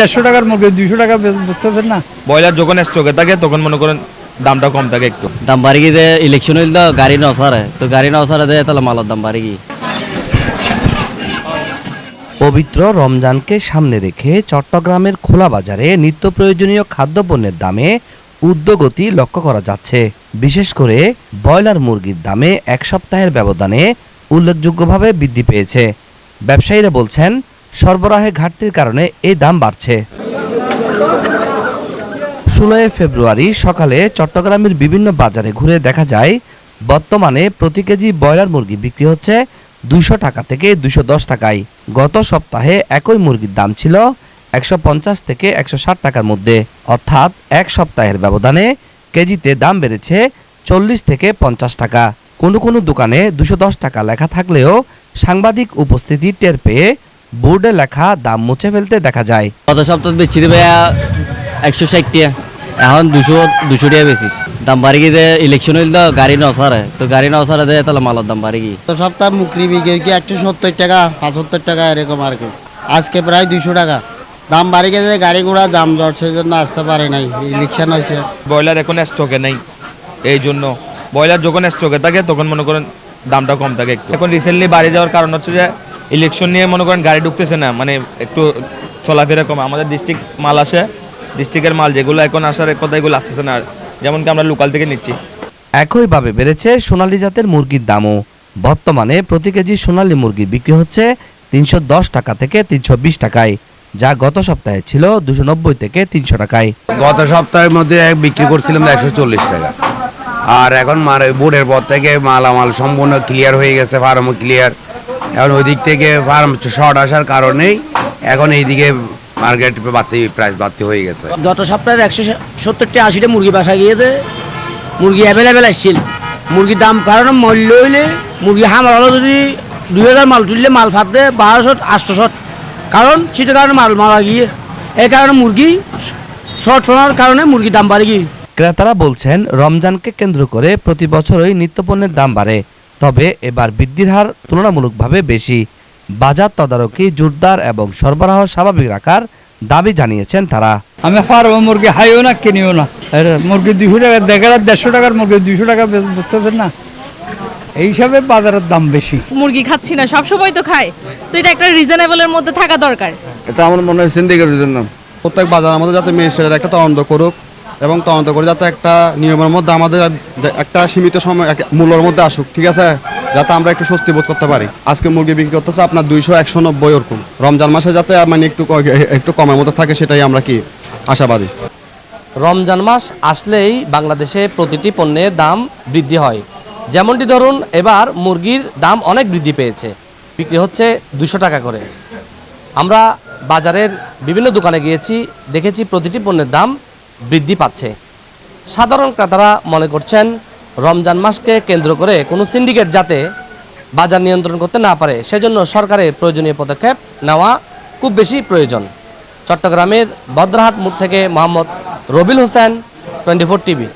দেড়শো টাকার মুরগি দুইশো টাকা বুঝতেছেন না? ব্রয়লার যখন স্টকে থাকে তখন মনে করেন দামটা কম থাকে একটু। দাম বাড়ি গিয়ে ইলেকশন হইল তো গাড়ি না নসারে তো গাড়ি না নসারে দেয় তাহলে মালের দাম বাড়ি গিয়ে পবিত্র রমজানকে সামনে রেখে চট্টগ্রামের খোলা বাজারে নিত্য প্রয়োজনীয় খাদ্যপণ্যের দামে উদ্যোগতি লক্ষ্য করা যাচ্ছে। বিশেষ করে ব্রয়লার মুরগির দামে এক সপ্তাহের ব্যবধানে উল্লেখযোগ্যভাবে বৃদ্ধি পেয়েছে। ব্যবসায়ীরা বলছেন সরবরাহে ঘাটতির কারণে এই দাম বাড়ছে। ষোলোই ফেব্রুয়ারি সকালে চট্টগ্রামের বিভিন্ন বাজারে ঘুরে দেখা যায়, বর্তমানে প্রতি কেজি ব্রয়লার মুরগি বিক্রি হচ্ছে দুইশো টাকা থেকে দুইশো দশ টাকায়। গত সপ্তাহে একই মুরগির দাম ছিল একশো পঞ্চাশ থেকে একশো ষাট টাকার মধ্যে। অর্থাৎ এক সপ্তাহের ব্যবধানে কেজিতে দাম বেড়েছে চল্লিশ থেকে পঞ্চাশ টাকা। কোনো কোনো দোকানে দুশো দশ টাকা লেখা থাকলেও সাংবাদিক উপস্থিতি টের পেয়ে বোর্ডে লেখা দাম মুছে ফেলতে দেখা যায়। গত সপ্তাহ বেচছি দেবে একশো ষাট টাকা এখন দুশো দুশো টাকা বেশি দাম বাড়ি গিয়ে ইলেকশন হইল তো গাড়ি নসারে তো গাড়ি নসারে দেয় তাহলে মালের দাম বাড়ি গিয়ে। তো সপ্তাহ মুকরি বিঘে কি একশো সত্তর টাকা পঁচাত্তর টাকা এরকম আর কি। আজকে প্রায় দুইশো টাকা। দাম বাড়ি গেছে গাড়ি ঘোড়া জাম জট সেই জন্য আসতে পারে নাই। ইলেকশন হয়েছে। ব্রয়লার এখন স্টকে নেই। এই জন্য ব্রয়লার যখন স্টকে থাকে তখন মনে করেন দামটা কম থাকে একটু। এখন রিসেন্টলি বাড়ি যাওয়ার কারণ হচ্ছে যে ইলেকশন নিয়ে মনে করেন গাড়ি ঢুকতেছে না মানে একটু চলাফেরা কম। আমাদের ডিস্ট্রিক্ট মাল আসে ডিস্ট্রিক্টের মাল যেগুলো এখন আসার কথা এগুলো আসতেছে না। যেমন কি আমরা লোকাল থেকে নিচ্ছি। একইভাবে বেড়েছে সোনালী জাতের মুরগির দামও। বর্তমানে প্রতি কেজি সোনালী মুরগি বিক্রি হচ্ছে তিনশো দশ টাকা থেকে তিনশো বিশ টাকায় যা গত সপ্তাহে ছিল দুশো নব্বই থেকে তিনশো টাকায়। গত সপ্তাহের মধ্যে বিক্রি করছিলাম একশো চল্লিশ টাকা। আর এখন মার বোর্ডের পর থেকে মালামাল সম্পূর্ণ ক্লিয়ার হয়ে গেছে ফার্মও ক্লিয়ার এখন ওই দিক থেকে ফার্ম শর্ট আসার কারণেই এখন এইদিকে মার্কেট বাড়তি প্রাইস বাড়তি হয়ে গেছে। গত সপ্তাহে একশো সত্তরটা আশিটা মুরগি বাসা গিয়েছে। মুরগি অ্যাভেলেবেল আসছিল। মুরগির দাম কারণ মূল্য হইলে মুরগি হামার হলো যদি দুই হাজার মাল তুললে মাল ফাঁদতে বারোশো আটশোশো। কারণ সেটার কারণে মাল মারা গিয়ে এই কারণে মুরগি শর্ট ফোনার কারণে মুরগির দাম বাড়ে গিয়ে। ক্রেতারা বলছেন রমজানকে কেন্দ্র করে প্রতি বছরই নিত্যপণ্যের দাম বাড়ে। তবে এবার বৃদ্ধির হার তুলনামূলকভাবে বেশি। বাজার তদারকি জোরদার এবং সরবরাহ স্বাভাবিক রাখার দাবি জানিয়েছেন তারা। আমি পারব মুরগি হাইও না কিনিও না। মুরগি দুইশো টাকা দেখা দেড়শো টাকার মুরগি দুইশো টাকা বুঝতেছেন না? এই হিসাবে বাজারের দাম বেশি। মুরগি খাচ্ছি না সবসময় তো খাই তো এটা একটা রিজনেবলের মধ্যে থাকা দরকার। এটা আমার মনে হয় সিন্ডিকেটের জন্য প্রত্যেক বাজার আমাদের যাতে ম্যাজিস্ট্রেট একটা তদন্ত করুক। এবং তদন্ত করে যাতে একটা নিয়মের মধ্যে আমাদের একটা সীমিত সময় মূল্যের মধ্যে আসুক, ঠিক আছে? যাতে আমরা একটু স্বস্তি বোধ করতে পারি। আজকে মুরগি বিক্রি করতেছে আপনার দুইশো একশো নব্বই ওরকম। রমজান মাসে যাতে মানে একটু একটু কমের মধ্যে থাকে, সেটাই আমরা কি আশাবাদী। রমজান মাস আসলেই বাংলাদেশে প্রতিটি পণ্যের দাম বৃদ্ধি হয়। যেমনটি ধরুন, এবার মুরগির দাম অনেক বৃদ্ধি পেয়েছে। বিক্রি হচ্ছে দুশো টাকা করে। আমরা বাজারের বিভিন্ন দোকানে গিয়েছি, দেখেছি প্রতিটি পণ্যের দাম বৃদ্ধি পাচ্ছে। সাধারণ ক্রেতারা মনে করছেন, রমজান মাসকে কেন্দ্র করে কোনো সিন্ডিকেট যাতে বাজার নিয়ন্ত্রণ করতে না পারে, সেজন্য সরকারের প্রয়োজনীয় পদক্ষেপ নেওয়া খুব বেশি প্রয়োজন। চট্টগ্রামের বদ্রাহাট মোড় থেকে মোহাম্মদ রবিল হোসেন, টোয়েন্টি ফোর টিভি।